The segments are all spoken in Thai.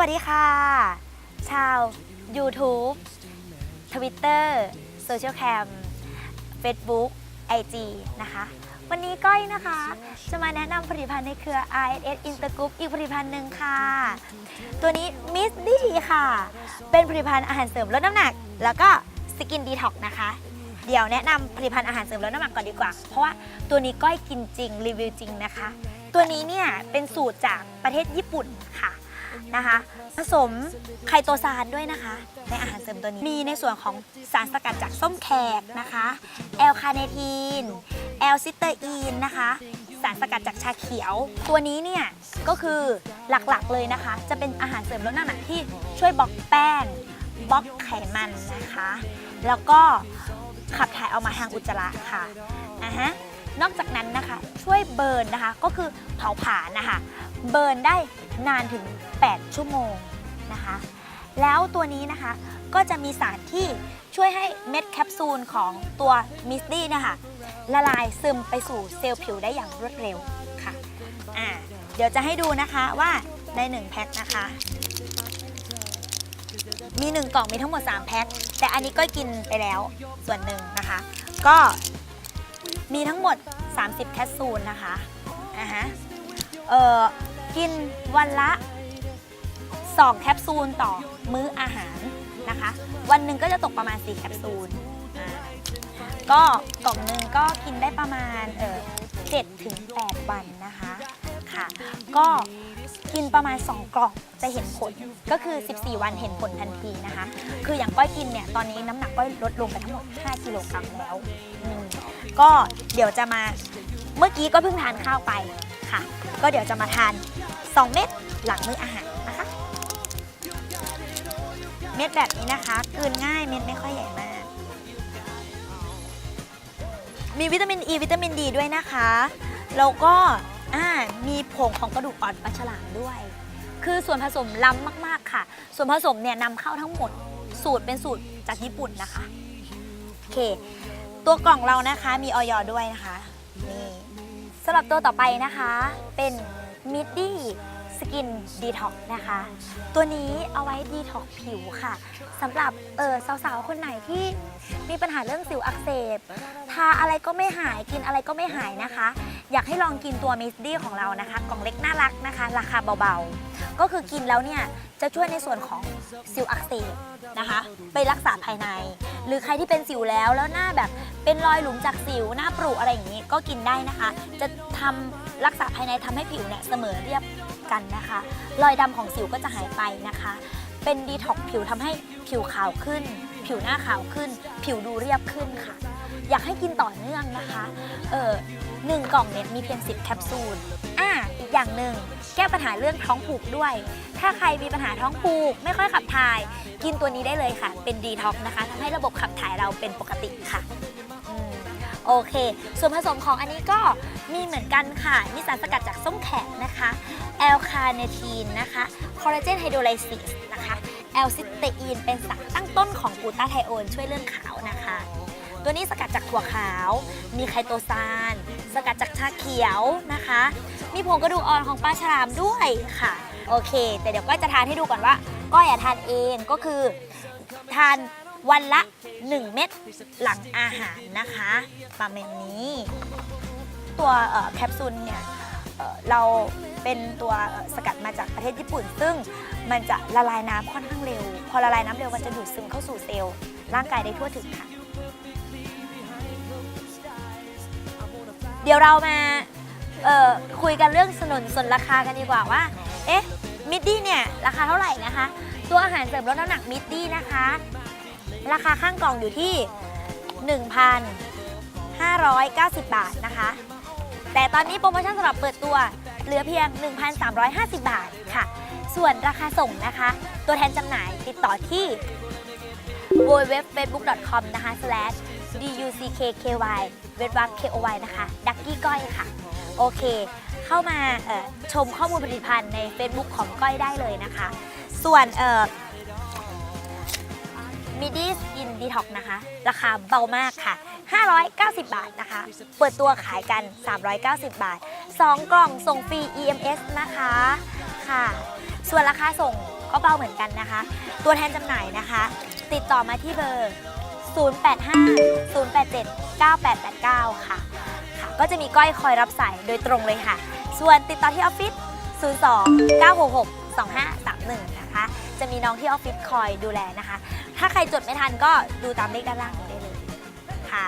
วัสดีค่ะ ชาว YouTube Twitter Social Cam Facebook IG นะคะ วันนี้ก้อยนะคะ จะมาแนะนำผลิตภัณฑ์ในเครือ ISS Intergroup อีกผลิตภัณฑ์หนึ่งค่ะ ตัวนี้ Miss D ค่ะ เป็นผลิตภัณฑ์อาหารเสริมลดน้ำหนัก แล้วก็สกินดีท็อกนะคะ เดี๋ยวแนะนำผลิตภัณฑ์อาหารเสริมลดน้ำหนักก่อนดีกว่า เพราะว่าตัวนี้ก้อยกินจริงรีวิวจริงนะคะ ตัวนี้เนี่ยเป็นสูตรจากประเทศญี่ปุ่นค่ะ นะคะ ผสมไคโตซานด้วยนะคะ ในอาหารเสริมตัวนี้ มีในส่วนของสารสกัดจากส้มแขกนะคะแอลคาเนทีนแอลซิเตอรีนนะคะสารสกัดจากชาเขียว ตัวนี้เนี่ยก็คือหลักๆเลยนะคะ จะเป็นอาหารเสริมลดน้ำหนักที่ช่วยบล็อกแป้งบล็อกไขมันนะคะ แล้วก็ขับถ่ายออกมาทางอุจจาระค่ะอ่าฮะ นอกจากนั้นนะคะ ช่วยเบิร์นนะคะก็คือเผาผลาญนะคะ เบิร์นได้นานถึง 8 ชั่วโมงนะคะ แล้วตัวนี้นะคะก็จะมีสารที่ช่วยให้เม็ดแคปซูลของตัวมิสตี้นะคะละลายซึมไปสู่เซลล์ผิวได้อย่างรวดเร็วค่ะอ่าเดี๋ยวจะให้ดูนะคะว่าใน1แพ็คนะคะ มี 1 กล่องมีทั้งหมด 3 แพ็คแต่อันนี้ก็กินไปแล้วส่วนหนึ่งนะคะ ก็ มีทั้งหมด 30 แคปซูลนะคะอ่าฮะเอ่อกินวันละ 2 แคปซูลต่อมื้ออาหารนะคะ วันหนึ่งก็จะตกประมาณ 4 แคปซูลก็กล่องหนึ่งก็กินได้ประมาณเออ7ถึง8วันนะคะค่ะ ก็กินประมาณ 2 กล่องจะเห็นผลก็คือ 14 วันเห็นผลทันทีนะคะ คืออย่างก้อยกินเนี่ย ตอนนี้น้ำหนักก้อยลดลงไปทั้งหมด 5 กิโลกรัมแล้วอืม ก็เดี๋ยวจะมาเมื่อกี้ก็เพิ่งทานข้าวไปค่ะ ก็เดี๋ยวจะมาทาน 2 เม็ดหลังมื้ออาหารนะคะ เม็ดแบบนี้นะคะกลืนง่ายเม็ดไม่ค่อยใหญ่มาก มีวิตามินอ e, ีวิตามินดีด้วยนะคะแล้วก็มีผงของกระดูกอ่อนปลาฉลามด้วย คือส่วนผสมล้ำมาก ๆ ค่ะ ส่วนผสมเนี่ยนำเข้าทั้งหมด สูตรเป็นสูตรจากญี่ปุ่นนะคะ โอเค ตัวกล่องเรานะคะมีออยด้วยนะคะนี่สำหรับตัวต่อไปนะคะ เป็นมิดดี้สกินดีท็อกนะคะ ตัวนี้เอาไว้ดีท็อกผิวค่ะสำหรับเออสาวๆ คนไหนที่มีปัญหาเรื่องสิวอักเสบ ทาอะไรก็ไม่หายกินอะไรก็ไม่หายนะคะ อยากให้ลองกินตัวมิสดี้ของเรานะคะ กล่องเล็กน่ารักนะคะ ราคาเบาๆ ก็คือกินแล้วเนี่ยจะช่วยในส่วนของสิวอักเสบนะคะ ไปรักษาภายใน หรือใครที่เป็นสิวแล้วแล้วหน้าแบบเป็นรอยหลุมจากสิวหน้าปรุอะไรอย่างนี้ ก็กินได้นะคะ จะทำรักษาภายในทำให้ผิวเนี่ยเสมอเรียบกันนะคะ รอยดำของสิวก็จะหายไปนะคะ เป็นดีท็อกผิวทำให้ผิวขาวขึ้น ผิวหน้าขาวขึ้น ผิวดูเรียบขึ้นค่ะ อยากให้กินต่อเนื่องนะคะ เออ หนึ่งกล่องเนี่ยมีเพียง 10 แคปซูล อ่า อีกอย่างหนึ่งแก้ปัญหาเรื่องท้องผูกด้วย ถ้าใครมีปัญหาท้องผูก ไม่ค่อยขับถ่าย กินตัวนี้ได้เลยค่ะ เป็นดีท็อกนะคะทำให้ระบบขับถ่ายเราเป็นปกติค่ะโอเค ส่วนผสมของอันนี้ก็มีเหมือนกันค่ะ มีสารสกัดจากส้มแขกนะคะแอลคาเนทีนนะคะคอลลาเจนไฮโดรไลซิสนะคะแอลซิสเตอีนเป็นสารตั้งต้นของกูตาไทโอนช่วยเรื่องขาวนะคะ ตัวนี้สกัดจากถั่วขาว มีไคโตซาน สกัดจากชาเขียวนะคะ มีผงกระดูกอ่อนของปลาฉลามด้วยค่ะ โอเค แต่เดี๋ยวก้อยจะทานให้ดูก่อนว่า ก้อยอะทานเองก็คือ ทานวันละ 1 เม็ดหลังอาหารนะคะประมาณนี้ ตัวแคปซูลเนี่ยเเราเป็นตัวสกัดมาจากประเทศญี่ปุ่น ซึ่งมันจะละลายน้ำค่อนข้างเร็ว พอละลายน้ำเร็วมันจะดูดซึมเข้าสู่เซลล์ร่างกายได้ทั่วถึงค่ะ ดี๋ยวเรามาเอ่อคุยกันเรื่องสนุนส่วนราคากันดีกว่าว่า เอ๊ะ มิดดี้เนี่ยราคาเท่าไหร่นะคะ ตัวอาหารเสริมลดน้ำหนักมิดดี้นะคะ ราคาข้างกล่องอยู่ที่ 1,590 บาทนะคะ แต่ตอนนี้โปรโมชั่นสำหรับเปิดตัวเหลือเพียง 1,350 บาทค่ะ ส่วนราคาส่งนะคะ ตัวแทนจำหน่ายติดต่อที่ www.facebook.com นะคะ slash duckky เวทวัก koy นะคะ ดักกี้ก้อยค่ะ โอเค เข้ามาชมข้อมูลผลิตภัณฑ์ใน Facebook ของก้อยได้เลยนะคะ ส่วนเอ่อมิดี้สกินดีท็อกนะคะ ราคาเบามากค่ะ 590 บาทนะคะ เปิดตัวขายกัน 390 บาท 2 กล่องส่งฟรี EMS นะคะค่ะ ส่วนราคาส่งก็เบาเหมือนกันนะคะ ตัวแทนจำหน่ายนะคะ ติดต่อมาที่เบอร์ 085-087-9889 ค่ะ ค่ะ ก็จะมีก้อยคอยรับสายโดยตรงเลยค่ะ ส่วนติดต่อที่ออฟฟิศ 02-966-2531 นะคะ จะมีน้องที่ออฟฟิศคอยดูแลนะคะ ถ้าใครจดไม่ทันก็ดูตามเลขด้านล่างนี้ได้เลยค่ะ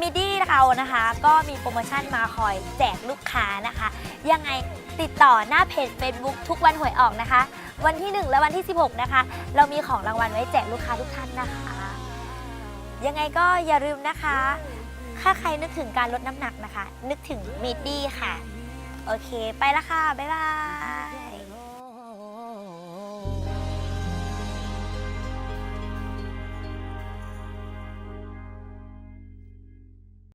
มิดี้เรานะคะ ก็มีโปรโมชั่นมาคอยแจกลูกค้านะคะ ยังไงติดต่อหน้าเพจ Facebook ทุกวันหวยออกนะคะ วันที่ 1 และวันที่ 16 นะคะ เรามีของรางวัลไว้แจกลูกค้าทุกท่านนะคะ ยังไงก็อย่าลืมนะคะ ถ้าใครนึกถึงการลดน้ำหนักนะคะ นึกถึงมิดดี้ค่ะ โอเค ไปละค่ะ บ๊ายบาย